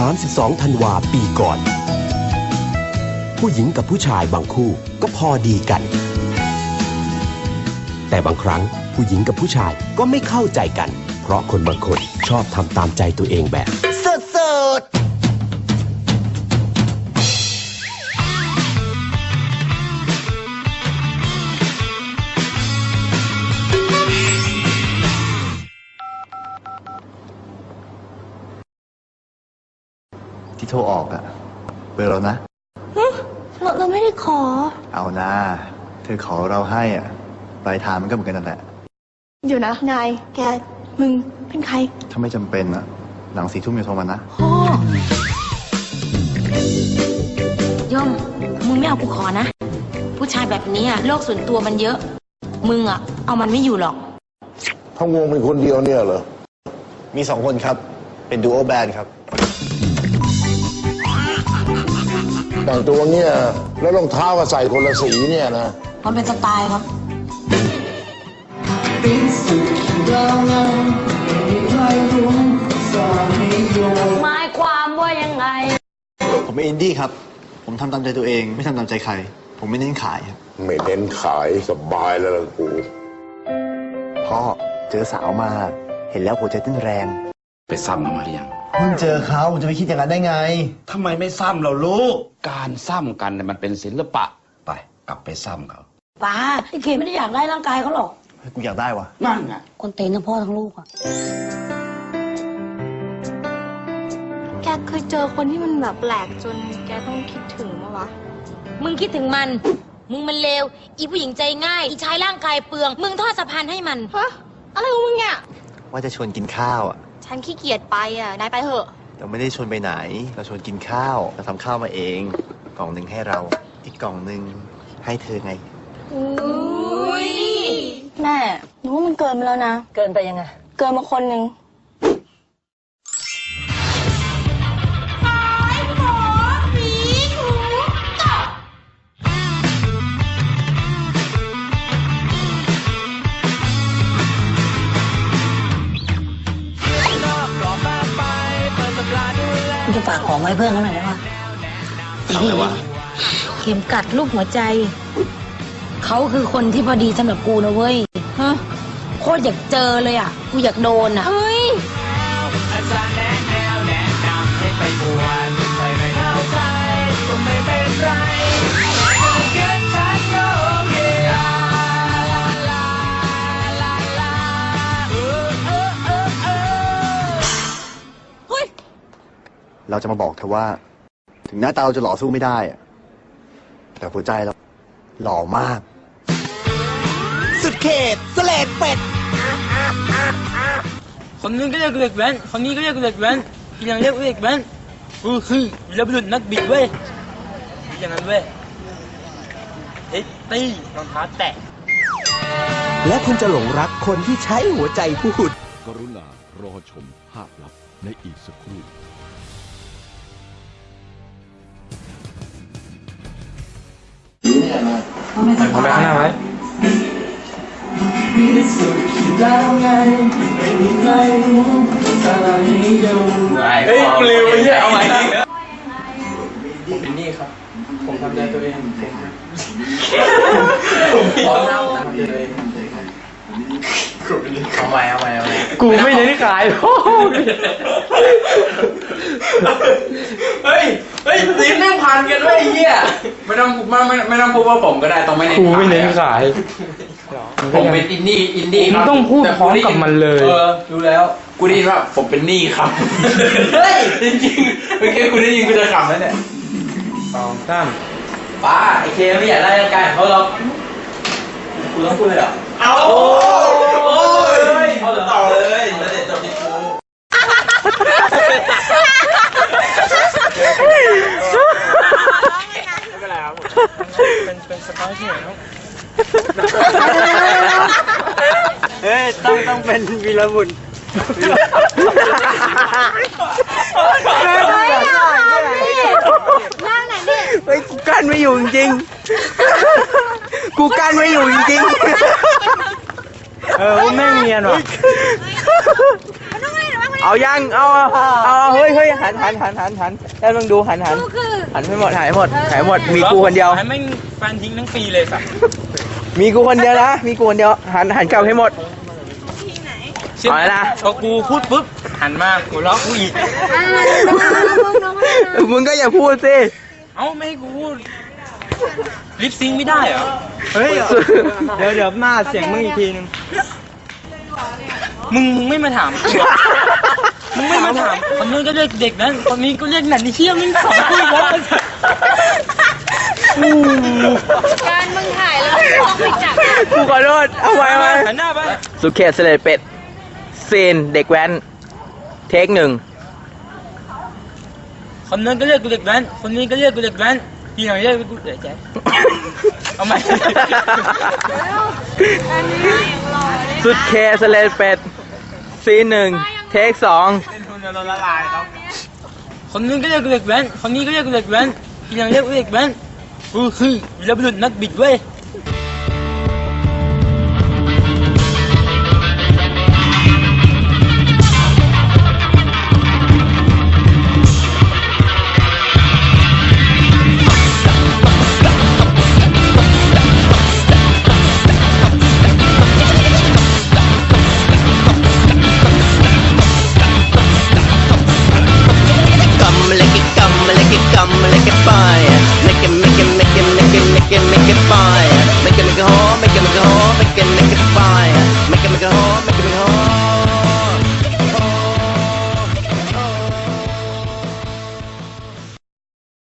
32 ธันวาปีก่อน ผู้หญิงกับผู้ชายบางคู่ก็พอดีกัน แต่บางครั้งผู้หญิงกับผู้ชายก็ไม่เข้าใจกัน เพราะคนบางคนชอบทำตามใจตัวเองแบบสุด ที่โทรออกอะเบอร์เรานะเราเราไม่ได้ขอ เอานะเธอขอเราให้อะปลายทางมันก็เหมือนกันนั่นแหละ เดี๋ยวนะ นาย แก มึง เป็นใคร ถ้าไม่จำเป็นอะหลังสี่ทุ่มอย่าโทรมานะ พ่อย่อม มึงไม่เอากูขอนะ ผู้ชายแบบนี้อะโลกส่วนตัวมันเยอะ มึงอะเอามันไม่อยู่หรอก ทั้งวงเป็นคนเดียวเนี่ยเหรอ มีสองคนครับ เป็นดูโอแบนครับ แต่งตัวเนี่ย แล้วรองเท้าก็ใส่คนละสีเนี่ยนะ มันเป็นสไตล์ครับ หมายความว่ายังไง ผมเป็นอินดี้ครับ ผมทำตามใจตัวเอง ไม่ทำตามใจใคร ผมไม่เน้นขายครับ ไม่เน้นขายสบายแล้วล่ะกูพ่อเจอสาวมา เห็นแล้วหัวใจเต้นแรง ไปซ้ำมันมาหรือยัง เพิ่งเจอเขาจะไปคิดอย่างนั้นได้ไง ทำไมไม่ซ้ำเราลูก การซ้ำกันเนี่ยมันเป็นศิลปะ ไปกลับไปซ้ำเขาป้าไอ้เคไม่ได้อยากได้ร่างกายเขาหรอก เฮ้ยกูอยากได้วะนั่นไงคนเตนทั้งพ่อทั้งลูกอะแกเคยเจอคนที่มันแบบแปลกจนแกต้องคิดถึงมั้ยวะ มึงคิดถึงมัน มึงมันเลว อีผู้หญิงใจง่าย อีชายร่างกายเปลือง มึงทอดสะพานให้มัน ฮะ อะไรของมึงเนี่ย ว่าจะชวนกินข้าวอะ ฉันขี้เกียจไปอะ นายไปเถอะแต่ไม่ได้ชวนไปไหน เราชวนกินข้าว เราทำข้าวมาเอง กล่องหนึ่งให้เรา อีกกล่องหนึ่งให้เธอไง อุ้ยแม่หนูว่ามันเกินไปแล้วนะ เกินไปยังไง เกินมาคนหนึ่ง กูจะฝากของไว้เพื่อนเขาหน่อยได้ปะอะไรวะเข็มกัดลูกหัวใจ เขาคือคนที่พอดีสำหรับกูนะเว้ยฮะโคตรอยากเจอเลยอะ กูอยากโดนอะ เฮ้ย เราจะมาบอกเธอว่า ถึงหน้าตาเราจะหล่อสู้ไม่ได้อะแต่หัวใจเราหล่อมาก สุดเขตสเลดเป็ด คนนู้นก็เรียกเด็กแว้นคนนี้ก็เรียกเด็กแว้นอีกอย่างเรียกเด็กแว้นกูคือวีรบุรุษนักบิดเว้ยมีอย่างนั้นเว้ยเฮ้ยตี้รองเท้าแตะและคุณจะหลงรักคนที่ใช้หัวใจพูด กรุณารอชมภาพลับในอีกสักครู่ ผมไปข้างหน้าไว้เฮ้ยกูลืมไปเนี่ยเอาใหม่ผมเป็นนี่ครับ ผมทำใจตัวเอง ผมผิดผมทำใจตัวเอง เอาใหม่เอาใหม่เอาใหม่กูไม่ได้ขายพ่อเฮ้ย เฮ้ยสีแม่งพันกันด้วยไอ้เหี้ยไม่ต้องไม่ไม่ไม่ต้องพูดว่าผมก็ได้ต้องไม่เน้นกูไม่เน้นขายขายผมเป็นอินดี้อินดี้มึงครับต้องพูดแต่พร้อมกับมันเลยเออรู้แล้ว กูได้ยินว่าผมเป็นหนี้ครับเฮ้ยจริงๆเมื่อกี้กูได้ยินกูจะขำแล้วเนี่ยสองสามป้าไอเคไม่อยากได้ร่างกายของเขาหรอกกูต้องพูดเลยเหรอเอา โอ้ยเอาต่อเลยแล้วเดี๋ยวจบที่กูเป็นเป็นสปอยที่ไหนครับเฮ้ยต้องต้องเป็นวีรบุรุษนั่งไหนดิเฮ้ยกูกั้นไม่อยู่จริงๆกูกั้นไม่อยู่จริง เออว่าแม่งเนียนว่ะมันต้องไงหรือว่ามันเอายังเอาเอาเอาเฮ้ยเฮ้ยหันหันหันหันหันแล้วมึงดูหันหันกูคือหันให้หมดหันให้หมดหันให้หมดมีกูคนเดียวให้แม่งแฟนทิ้งทั้งปีเลยสัตว์มีกูคนเดียวนะมีกูคนเดียวหันหันกลับให้หมดเอาแล้วนะ พอกูพูดปุ๊บหันมาหัวเราะกูอีกมึงก็อย่าพูดสิ เอ้าไม่ให้กูพูด ลิปซิงค์ไม่ได้เหรอ เฮ้ย เดี๋ยวเดี๋ยวมาเสียงมึงอีกทีนึง มึงมึงไม่มาถามกูเหรอมึงไม่มาถามคนนู้นก็เรียกเด็กนั้นคนนี้ก็เรียกหนันนี่เชี่ยมึงสองกูอีกแล้วการมึงถ่ายแล้วต้องไปจับกูขอโทษเอาไว้เอาไว้หันหน้าไปสุดเขตเสลดเป็ดซีนเด็กแว้น เทคหนึ่งคนนั้นก็เรียกกูเด็กแว้นคนนี้ก็เรียกกูเด็กแว้น ทีหลังเรียกกูเด็กแจ๊คเอาใหม่สุดเคสเลดเป็ดซีนหนึ่งเทคสองคนนู้นก็เรียกกูเด็กแว้นคนนี้ก็เรียกกูเด็กแว้นทีหลังเรียกกูเด็กแว้นกูคือวีรบุรุษนักบิดเว้ย